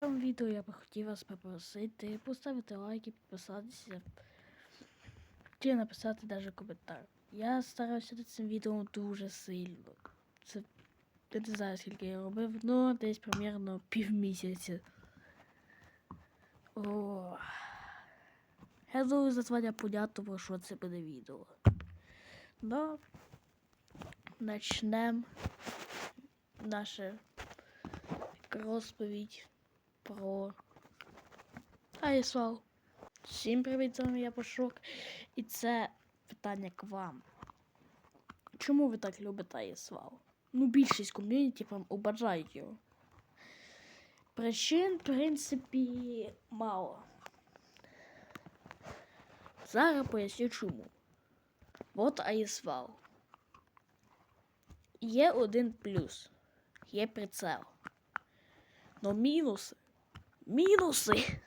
цьому відео я би хотів вас попросити поставити лайк і підписатися. Чи написати навіть коментар. Я старався над цим відео дуже сильно. Це я не знаю, скільки я робив, але десь примерно півмісяця. О. Я думаю, зазвання понятно, про що це буде відео. Ну, начнемо наше розповідь про Айсвал. Всім привіт, з вами я Пашок. І це питання к вам. Чому ви так любите Айсвал? Ну, більшість ком'юніті прям обажають його. Причин, в принципі, мало. Зараз поясню чому. От Айсвал. Є один плюс. Є прицел. Но мінуси. Мінуси.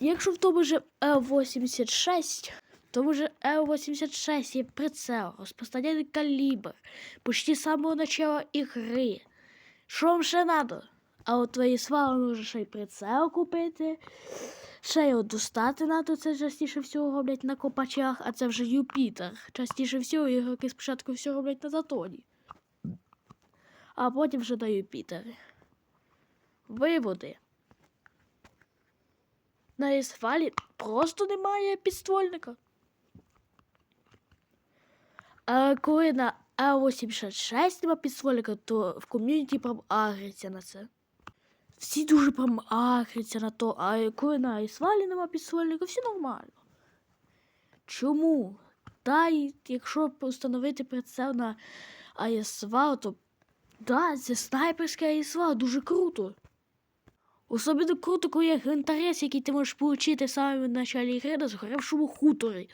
Якщо в тому же Л-86, в тому же Л-86 є прицел, розпространений калібр, почти з самого начала ігри. Що вам ще треба? А от твої свали може ще й прицел купити, ще й достати надо, це частіше всього роблять на копачах, а це вже Юпітер. Частіше всього ігроки спочатку все роблять на затоні. А потім вже на Юпітері. Виводи. На Ісфалі просто немає підствольника. А коли на Л-86 нема підствольника, то в ком'юніті прям агриться на це. Всі дуже прям агриться на то, а коли на Ісфалі нема підствольника, все нормально. Чому? Та й якщо встановити прицел на АСВА, то да, це снайперська АСВА, дуже круто. Особливо круто, коли є гвинтарець, який ти можеш отримати саме в началі гри на згоревшому хуторі.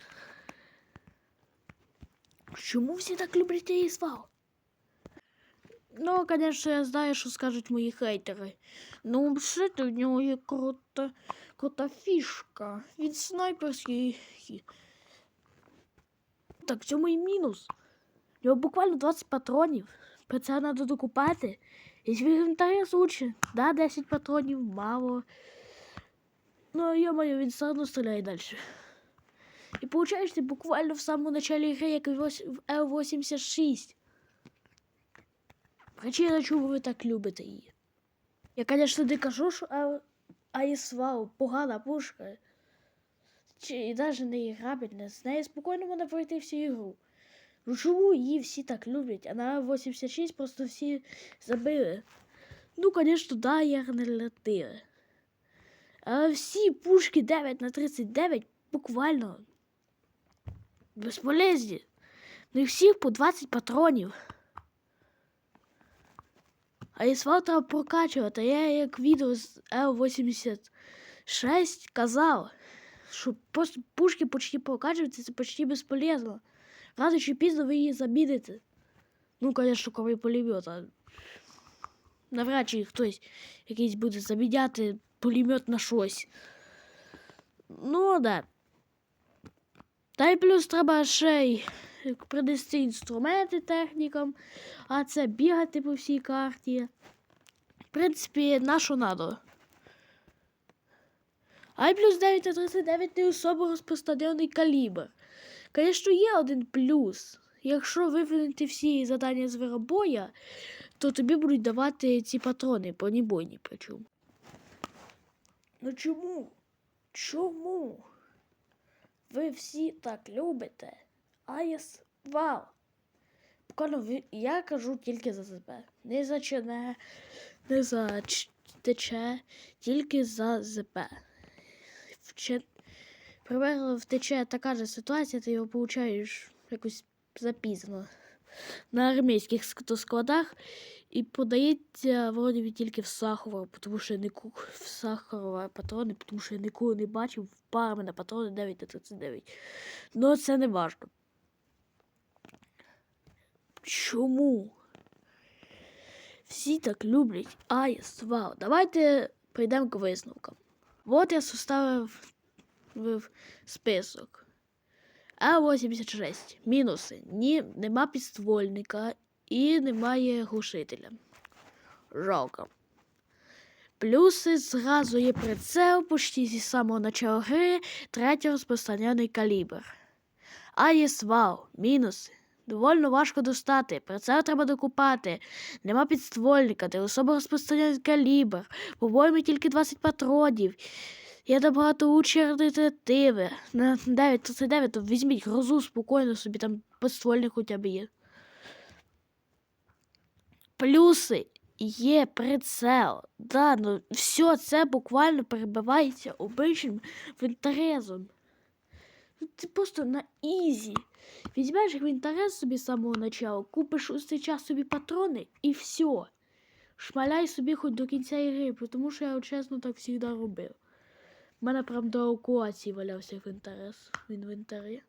Чому всі так люблять АСВА? Ну, звісно, я знаю, що скажуть мої хейтери. Ну, взагалі, в нього є крута, крута фішка. Він снайперський. Так, в цьому і мінус. У нього буквально 20 патронів. Це треба докупати. І свій інвентарі лучше. Да, 10 патронів, мало. Ну, йо-моє, він все одно стріляє далі. І получаєш ти буквально в самому началі гри, як в L86. Причина, чому ви так любите її. Я, звісно, не кажу, що АСВАУ погана пушка. Чи навіть не грабельна. З нею спокійно можна пройти всю ігру. Ну чому її всі так люблять, а на 86 просто всі забили. Ну, звісно, да, є релятиви. А всі пушки 9 на 39 буквально безполезні. Ну і всіх по 20 патронів. А ісвал треба прокачувати. Я як відео з L86 казав, що просто пушки почти прокачуються, це почти безполезно. Рано чи пізно ви її заміните. Ну, звісно, коли пулемет. А навряд чи хтось якийсь буде заміняти пулемет на щось. Ну, да. Та й плюс треба ще й принести інструменти технікам, а це бігати по всій карті. В принципі, на що надо. А й плюс 9 на 39 не особо розпространений калібр. Звісно, є один плюс. Якщо вивільнити всі завдання зверобоя, то тобі будуть давати ці патрони, бронебойні причому. Ну чому? Чому? Ви всі так любите? Айс Вау! Я кажу тільки за себе. Не за ЧН, не за ТЧ, тільки за Ч... Примерно втече така ж ситуація, ти його получаєш якось запізно на армійських складах і подається вроді тільки в Сахарова, тому що я не ку... в Сахарова патрони, тому що я ніколи не бачив парами на патрони 9 на 39. Ну це не важливо. Чому? Всі так люблять Айс, вау. Давайте прийдемо к висновкам. От я составив в список. А86. Мінуси. Ні, нема підствольника і немає глушителя. Жалко. Плюси зразу є прицел почти зі самого начала гри, третій розпространений калібр. А є свал, мінуси. Довольно важко достати, прицел треба докупати. Нема підствольника, де особо розпространений калібр, по-моєму тільки 20 патронів. Є набагато лучші альтернативи. На 939, то візьміть грозу спокійно собі, там підствольник хоча б є. Плюси є прицел. Да, ну все це буквально перебивається обичним винторезом. Ну, Ти просто на ізі. Візьмеш винторез собі з самого начала, купиш у цей час собі патрони і все. Шмаляй собі хоч до кінця ігри, тому що я чесно так завжди робив. У мене прям до евакуації валявся винторез в інвентарі.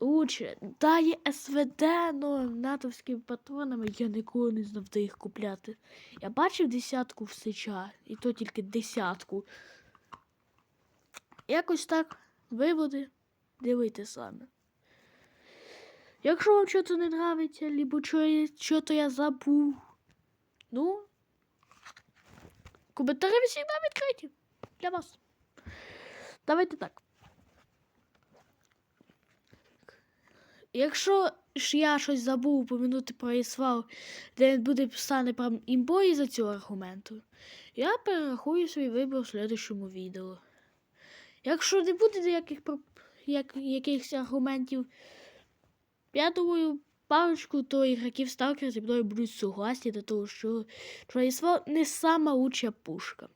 Лучше. Да, є СВД, но натовськими патронами я ніколи не знав, де їх купляти. Я бачив десятку в сича, і то тільки десятку. Якось так виводи дивите самі. Якщо вам щось не нравиться, либо що то я забув, ну, коментарі завжди відкриті для вас. Давайте так. Якщо ж я щось забув упомянути про Ісвал, де буде стане прям імбою за цього аргументу, я перерахую свій вибір у слідчому відео. Якщо не буде ніяких як, якихось аргументів, я думаю, парочку то ігроків Сталкера зі мною будуть согласні до того, що Трейсвал не сама лучша пушка.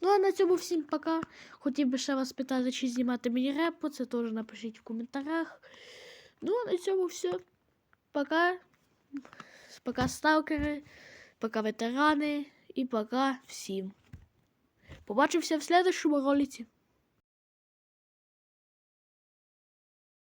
Ну а на цьому всім пока. Хотів би ще вас питати, чи знімати мені репу, це теж напишіть в коментарях. Ну, а на цьому все. Пока. Пока сталкери, пока ветерани і пока всім. Побачимося в следующому ролиці.